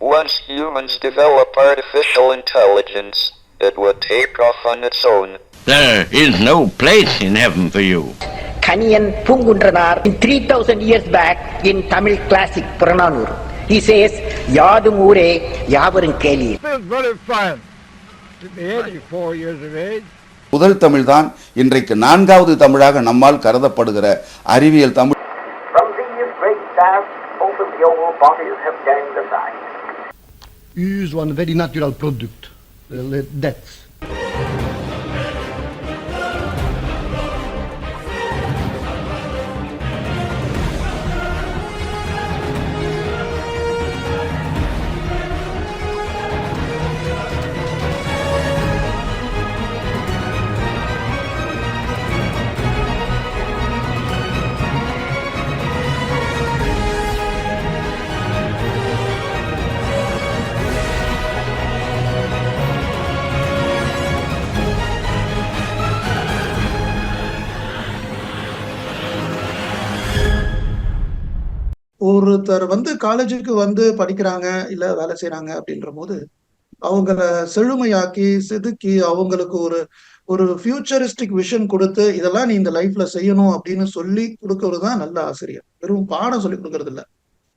Once humans develop artificial intelligence, it would take off on its own. There is no place in heaven for you. Kaniyan Pungundranar in 3000 years back in Tamil classic Purananur. He says, Yadum Ure, Yavarum Keli. feels very fine to be 84 years of age. முதல் தமிழ்தான் இன்றைக்கு நான்காவது தமிழாக நம்மால் கருதப்படுகிற அறிவியல் Tamil From these great stars, both of your bodies have turned aside. Use one very natural product, uh, death. ஒருத்தர் வந்து காலேஜுக்கு வந்து படிக்கிறாங்க இல்ல வேலை செய்யறாங்க அப்படின்ற போது அவங்கள செழுமையாக்கி செதுக்கி அவங்களுக்கு ஒரு ஒரு ஃபியூச்சரிஸ்டிக் விஷன் கொடுத்து இதெல்லாம் நீ இந்த லைஃப்ல செய்யணும் அப்படின்னு சொல்லி கொடுக்கறது தான் நல்ல ஆசிரியர். வெறும் பாடம் சொல்லி கொடுக்கறது இல்ல.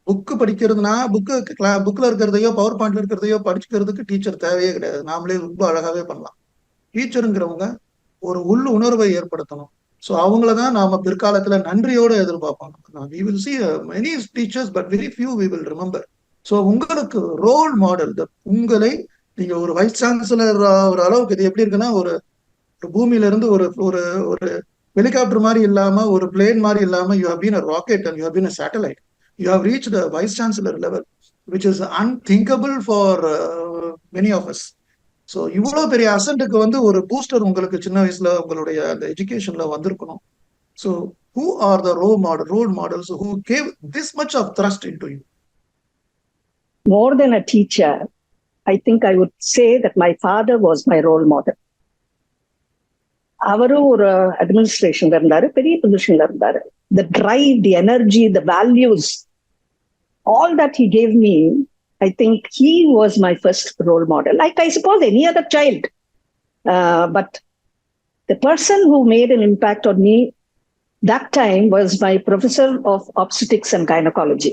புக்கு படிக்கிறதுனா புக்கு புக்ல இருக்கிறதையோ பவர் பாயிண்ட்ல இருக்கிறதையோ படிச்சுக்கிறதுக்கு டீச்சர் தேவையே கிடையாது. நாமளே ரொம்ப அழகாவே பண்ணலாம். டீச்சருங்கிறவங்க ஒரு உள் உணர்வை ஏற்படுத்தணும். ஸோ அவங்கள தான் நாம பிற்காலத்துல நன்றியோட எதிர்பார்ப்போம். We will see many teachers but very few we will remember so உங்களுக்கு ரோல் மாடல் உங்களை நீங்க ஒரு வைஸ் சான்சலர் ஒரு அளவுக்கு இது எப்படி இருக்குன்னா ஒரு ஒரு பூமியில இருந்து ஒரு ஒரு ஒரு ஹெலிகாப்டர் மாதிரி இல்லாம ஒரு பிளேன் மாதிரி இல்லாம you have been a rocket and you have been a satellite you have reach the vice chancellor level which is unthinkable for many of us so இவ்வளோ பெரிய அசன்ட்டுக்கு வந்து ஒரு பூஸ்டர் உங்களுக்கு சின்ன வயசுல உங்களுடைய அந்த எஜுகேஷன்ல வந்திருக்கணும். So who are the role model role models who gave this much of trust in to you more than a teacher, I think I would say that my father was my role அவரும் ஒரு அட்மினிஸ்ட்ரேஷன்ல இருந்தாரு பெரிய பொசிஷன்ல இருந்தாரு. The drive the energy the values all that he gave me I think he was my first role model like I suppose any other child but the person who made an impact on me that time was my professor of obstetrics and gynecology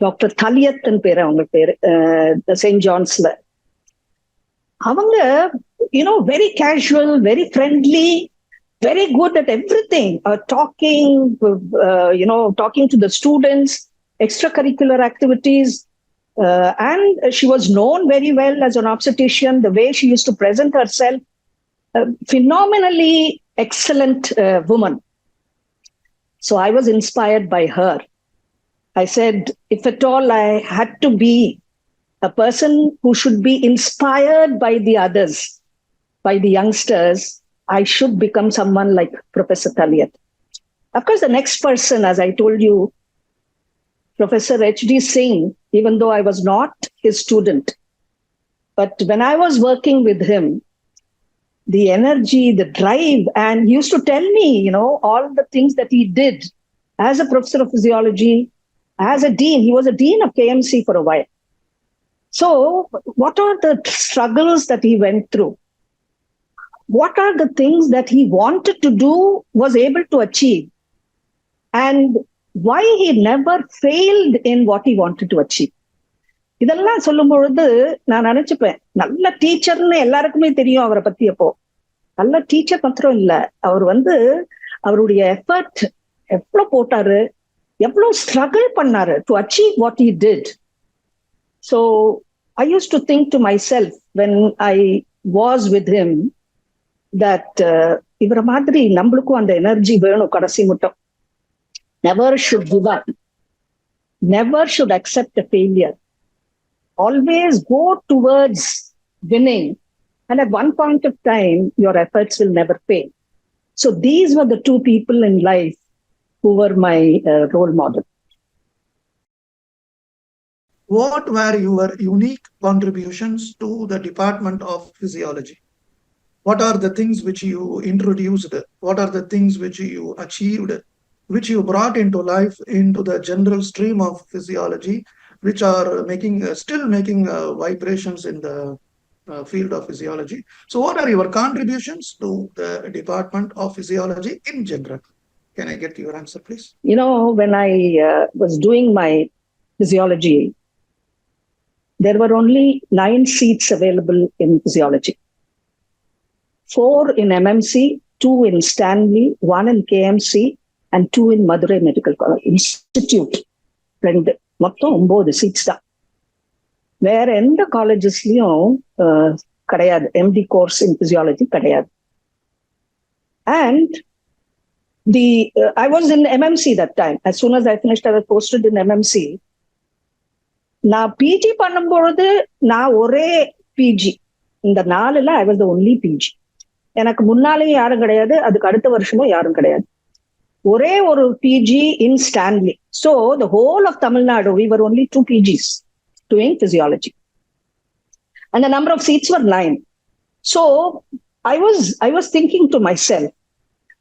doctor தலியத்தன் பேர் அவங்க பேரு Saint ஜான்ஸ்ல அவங்க you know very casual very friendly very good at every thing docking you know talking to the students extra curricular activities uh, and she was known very well as an obstetrician. The way she used to present herself, a phenomenally excellent uh, woman. So I was inspired by her. I said, if at all I had to be a person who should be inspired by the others, by the youngsters, I should become someone like Professor Taliat. Of course, the next person, as I told you, Professor H.D. Singh, even though I was not his student, but when I was working with him, the energy, the drive, and he used to tell me, you know, all the things that he did as a professor of physiology, as a dean. He was a dean of KMC for a while. So, what are the struggles that he went through? What are the things that he wanted to do, was able to achieve? And why he never failed in what he wanted to achieve? இதெல்லாம் சொல்லும் பொழுது நான் நினைச்சுப்பேன் நல்ல டீச்சர்னு எல்லாருக்குமே தெரியும் அவரை பத்தி அப்போ. நல்ல டீச்சர் மாத்திரம் இல்ல அவர் வந்து அவருடைய எஃபர்ட் எவ்வளவு போட்டாரு எவ்வளவு ஸ்ட்ரகிள் பண்ணாரு to achieve what he did so I use to think to myself when I was with him that இவரை மாதிரி நம்மளுக்கும் அந்த எனர்ஜி வேணும் கடைசி மட்டும். Never should give up. Never should accept a failure. Always go towards winning. And at one point of time, your efforts will never fail. So these were the two people in life who were my uh, role model. What were your unique contributions to the Department of Physiology? What are the things which you introduced? What are the things which you achieved which you brought into life into the general stream of physiology? which are making uh, still making uh, vibrations in the uh, field of physiology. So, what are your contributions to the Department of Physiology in general? Can I get your answer, please? You know, when I uh, was doing my physiology, there were only nine seats available in physiology four in MMC, two in Stanley, one in KMC, and two in Madurai medical college Institute. ரெண்டு மொத்தம் ஒன்பது seats தான். வேற எந்த காலேஜஸ்லயும் கிடையாது. MD course in physiology கிடையாது. And the I was in MMC that time as soon as I finished I was in MMC நான் பிஜி பண்ணும்பொழுது நான் ஒரே பிஜி இந்த நாலுல I was the only PG எனக்கு முன்னாலேயும் யாரும் கிடையாது. அதுக்கு அடுத்த வருஷமும் யாரும் கிடையாது. ஒரே ஒரு PG in Stanley so the whole of Tamil Nadu we were only two PGs doing physiology and the number of seats were nine so I was I was thinking to my self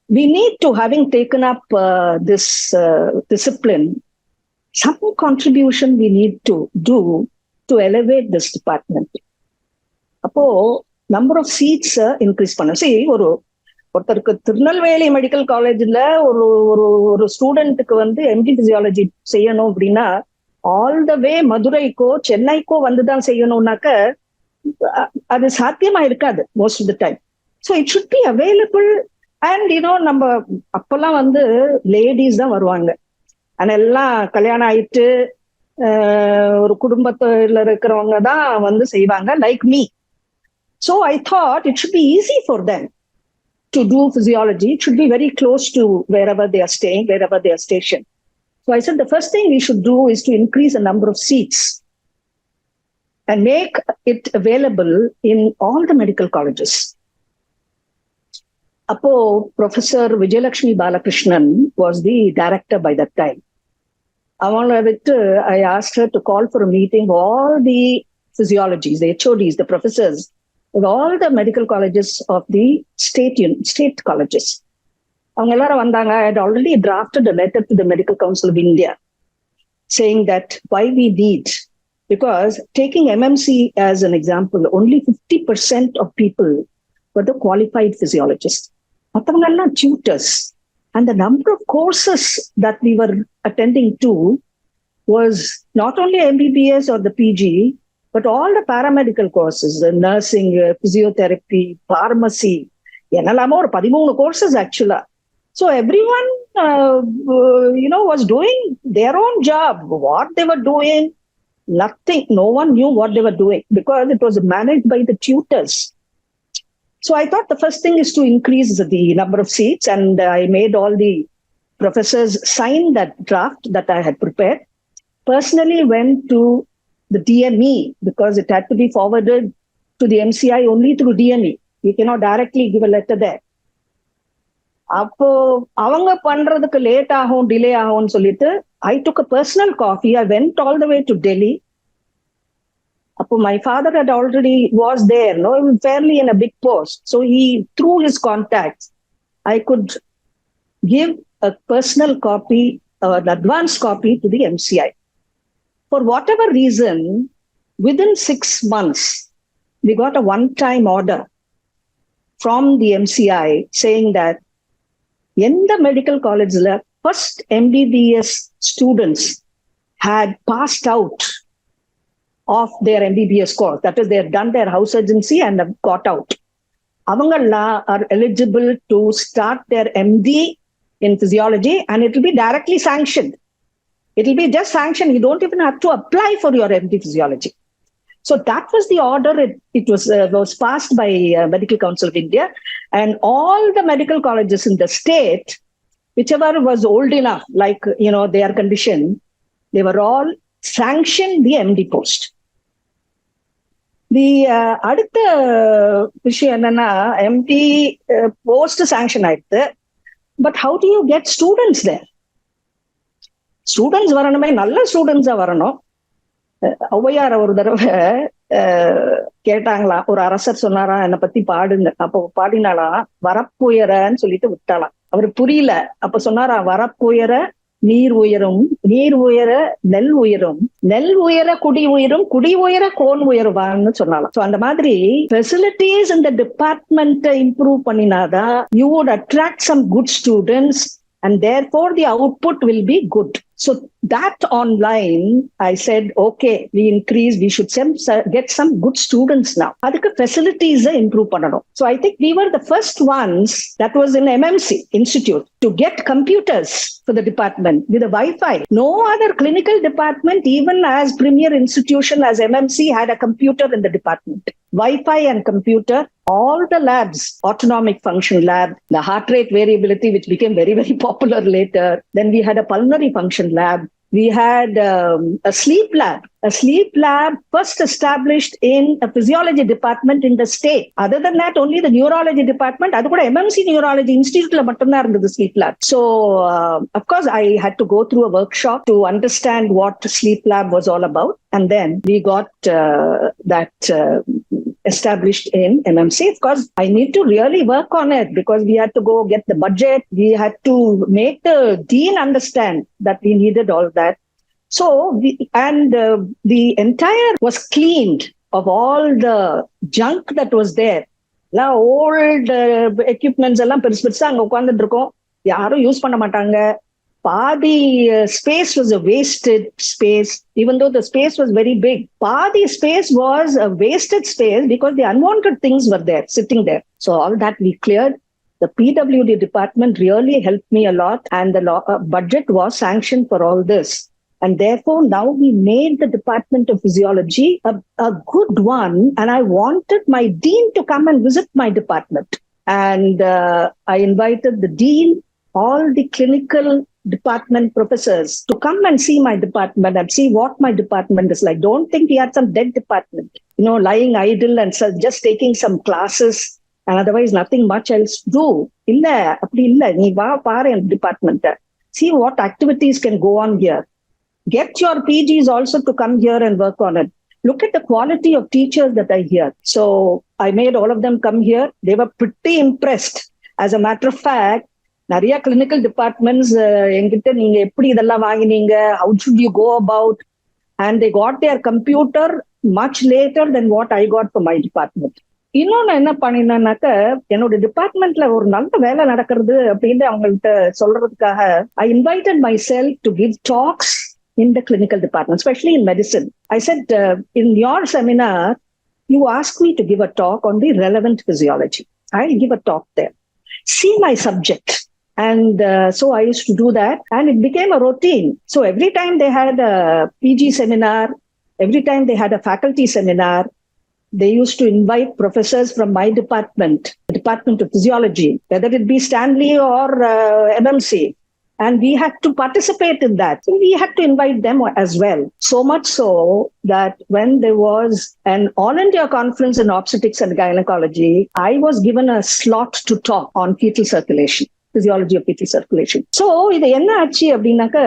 we need to having taken up uh, this uh, discipline some contribution we need to do to elevate this department அப்போ number of seats increase பண்ண சரி ஒரு ஒருத்தருக்கு Tirunelveli medical காலேஜ்ல ஒரு ஒரு ஒரு ஸ்டூடெண்ட்டுக்கு வந்து எம்டி பிசியாலஜி செய்யணும் அப்படின்னா ஆல் த வே மதுரைக்கோ சென்னைக்கோ வந்துதான் செய்யணும்னாக்க அது சாத்தியமா இருக்காது most of the time so it should be available and you know நம்ம அப்பெல்லாம் வந்து லேடிஸ் தான் வருவாங்க. ஆனா எல்லாம் கல்யாணம் ஆயிட்டு ஒரு குடும்பத்துல இருக்கிறவங்க தான் வந்து செய்வாங்க like me so I thought it should be easy for then to do physiology should be very close to wherever they are staying, wherever they are stationed. So I said the first thing we should do is to increase the number of seats and make it available in all the medical colleges. Appo Professor Vijayalakshmi Balakrishnan was the director by that time. Uh, I asked her to call for a meeting of all the physiologists, the HODs, the professors of all the medical colleges of the state un- state colleges. அவங்க எல்லாரும் வந்தாங்க I had already drafted a letter to the Medical Council of India saying that why we need because taking MMC as an example, only 50% of people were the qualified physiologists. மத்தவங்க எல்லாம் tutors. And the number of courses that we were attending to was not only MBBS or the PG, but all the paramedical courses, the nursing, uh, physiotherapy, pharmacy, என்னெல்லாமோ ஒரு பதிமூணு courses actually. So everyone, uh, uh, you know, was doing their own job. What they were doing, nothing. No one knew what they were doing because it was managed by the tutors. So I thought the first thing is to increase the number of seats, and I made all the professors sign that draft that I had prepared. Personally, went to the DME because it had to be forwarded to the MCI only through DME. You cannot directly give a letter there. அப்போ அவங்க பண்றதுக்கு late ஆகும் delay ஆகும்னு சொல்லிட்டு I took a personal copy I went all the way to Delhi அப்போ my father had already was there no fairly in a big post so he through his contacts I could give a personal copy, uh, an advance copy to the MCI. for whatever reason, within six months, we got a one time order from the MCI saying that in the medical college, first MBBS students had passed out of their MBBS course. That is, they had done their house urgency and have got out. Avangalla are eligible to start their MD in physiology and it will be directly sanctioned. It will be just sanctioned. You don't even have to apply for your MD physiology. So that was the order. It, it was uh, was passed by uh, Medical Council of India, and all the medical colleges in the state, whichever was old enough, like you know their condition, they were all sanctioned the MD post. தி அடுத்த விஷயம் என்னன்னா empty post sanction ஆயிடுது but how to you get students there Students வரணுமே நல்ல ஸ்டூடெண்ட்ஸா வரணும். ஔவையார் ஒரு தடவை கேட்டாங்களாம் ஒரு அரசர் சொன்னாரா என்னை பத்தி பாடுங்க. அப்போ பாடினாலாம் வரப்புயரன்னு சொல்லிட்டு விட்டாலாம் அவர் புரியல. அப்ப சொன்னாரா வரப்புயர நீர் உயரும் நீர் உயர நெல் உயரும் நெல் உயர குடி உயரும் குடி உயர கோன் உயருவான்னு சொன்னாலும் சோ அந்த மாதிரி ஃபெசிலிட்டிஸ் இந்த டிபார்ட்மெண்ட்டை improve பண்ணினாதான் you would attract some good students and therefore the output will be good. So that online, I said, okay, we increase, we should some, get some good students now. அதுக்கு facilities improve பண்ணணும். So I think we were the first ones that was in MMC Institute to get computers for the department with a Wi-Fi. No other clinical department, even as premier institution as MMC had a computer in the department. Wi-Fi and computer, all the labs, autonomic function lab, the heart rate variability, which became very, very popular later. Then we had a pulmonary function lab. We had um, a sleep lab, a sleep lab first established in a physiology department in the state. Other than that, only the neurology department, அது கூட MMC Neurology Instituteல மட்டும்தான் இருந்தது sleep lab. So, uh, of course, I had to go through a workshop to understand what sleep lab was all about. And then we got uh, that uh, established in MMC. Of course, I need to really work on it because we had to go get the budget. We had to make the dean understand that we needed all that. So, we, and uh, the entire was cleaned of all the junk that was there. எல்லாம் old equipments எல்லாம் பெருசு பெருசா அங்க உட்கார்ந்துட்டு இருக்கோம் யாரும் use பண்ண மாட்டாங்க பாதி space was a wasted space even though the space was very big பாதி space was a wasted space because the unwanted things var there sitting there so all that we cleared the PWD department really helped me a lot, and the law, uh, budget was sanctioned for all this. And therefore, now we made the Department of Physiology a, a good one. And I wanted my dean to come and visit my department. And uh, I invited the dean, all the clinical department professors to come and see my department and see what my department is like. Don't think we had some dead department, you know, lying idle and so just taking some classes and otherwise nothing much else to do. இல்ல அப்படி இல்ல நீ வா பாரு என் department see what activities can go on here get your pgs also to come here and work on it look at the quality of teachers that are here so i made all of them come here they were pretty impressed as a matter of fact நிறைய clinical departments என்கிட்ட நீங்க எப்படி இதெல்லாம் வாங்கினீங்க how should you go about and they got their computer much later than what i got for my department இன்னொன்னு என்ன பண்ணினாக்க என்னோட டிபார்ட்மெண்ட்ல ஒரு நல்ல வேலை நடக்கிறது அப்படின்னு அவங்கள்ட்ட சொல்றதுக்காக I invited myself to give talks in the clinical department, especially in medicine. I said, uh, in your seminar, you asked me to give a talk on the relevant physiology. I'll give a talk there. See my subject. And uh, so I used to do that, and it became a routine. So every time they had a PG seminar, every time they had a faculty seminar, they used to invite professors from my department, Department of Physiology, whether it be Stanley or uh, and we had to participate in that. We had to invite them as well. So much so that when there was an all India conference in obstetrics and gynecology, I was given a slot to talk on fetal circulation. physiology of fetal circulation. So, இது என்ன ஆச்சு அப்படின்னாக்க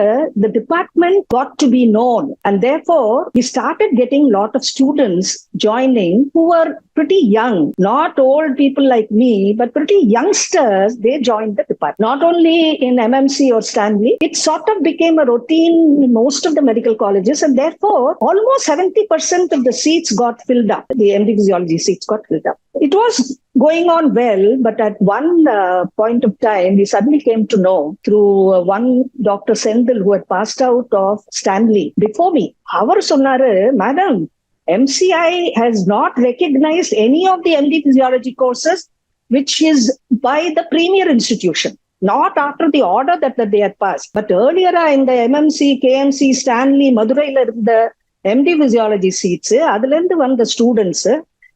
the department got to be known and therefore we started getting lot of students joining who were pretty young, not old people like me, but pretty youngsters, they joined the department. Not only in MMC or Stanley, it sort of became a routine in most of the medical colleges and therefore almost 70% of the seats got filled up. The MD physiology seats got filled up. It was going on well, but at one uh, point of time, we suddenly came to know through uh, one Dr. Sendil who had passed out of Stanley before me. அவர் சொன்னாரு madam MCI has not recognized any of the MD physiology courses, which is by the premier institution. Not after the order that, that they had passed. But earlier in the MMC, KMC, Stanley, Madurai, the MD physiology seats, அதுல இருந்து வந்த students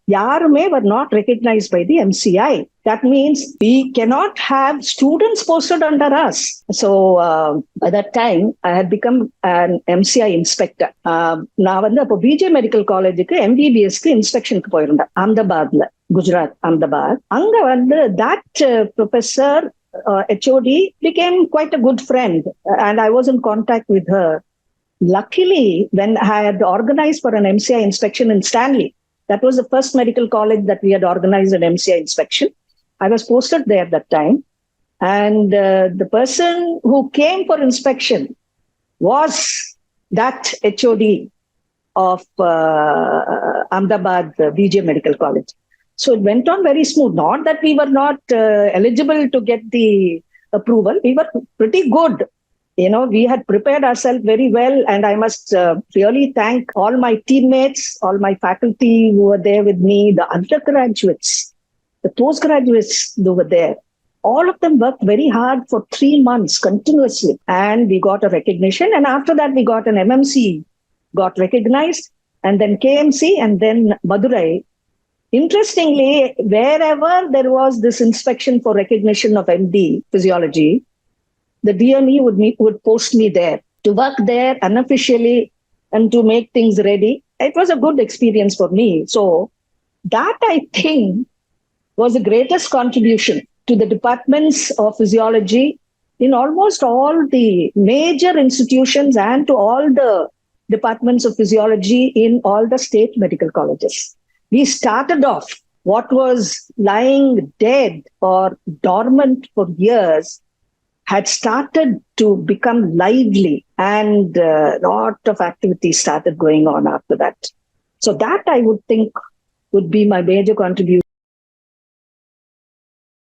யாருமே were not recognized by the MCI. That means we cannot have students posted under us. So uh, by that time, I had become an MCI inspector. Uh, நான் வந்து அப்போ PJ medical காலேஜுக்கு எம்பிபிஎஸ்க்கு இன்ஸ்பெக்ஷனுக்கு போயிருந்தேன் அஹமதாபாத்ல குஜராத் அஹமதாபாத் அங்க வந்து that professor HOD became quite a good friend and I was in contact with her. Luckily, when I had organized for an MCI inspection in Stanley, that was the first medical college that we had organized an MCI inspection. I was posted there at that time. And uh, the person who came for inspection was that HOD of uh, Ahmedabad uh, BJ Medical College. So it went on very smooth. Not that we were not uh, eligible to get the approval, we were pretty good. You know, we had prepared ourselves very well, and I must uh, really thank all my teammates, all my faculty who were there with me, the undergraduates, the postgraduates who were there. All of them worked very hard for three months continuously, and we got a recognition. And after that, we got an MMC, got recognized, and then KMC, and then Madurai. Interestingly, wherever there was this inspection for recognition of MD physiology, the DME would meet, would post me there to work there unofficially and to make things ready. It was a good experience for me. So that I think was the greatest contribution to the departments of physiology in almost all the major institutions and to all the departments of physiology in all the state medical colleges. We started off what was lying dead or dormant for years had started to become lively and a lot of activity started going on after that. So that I would think would be my major contribution.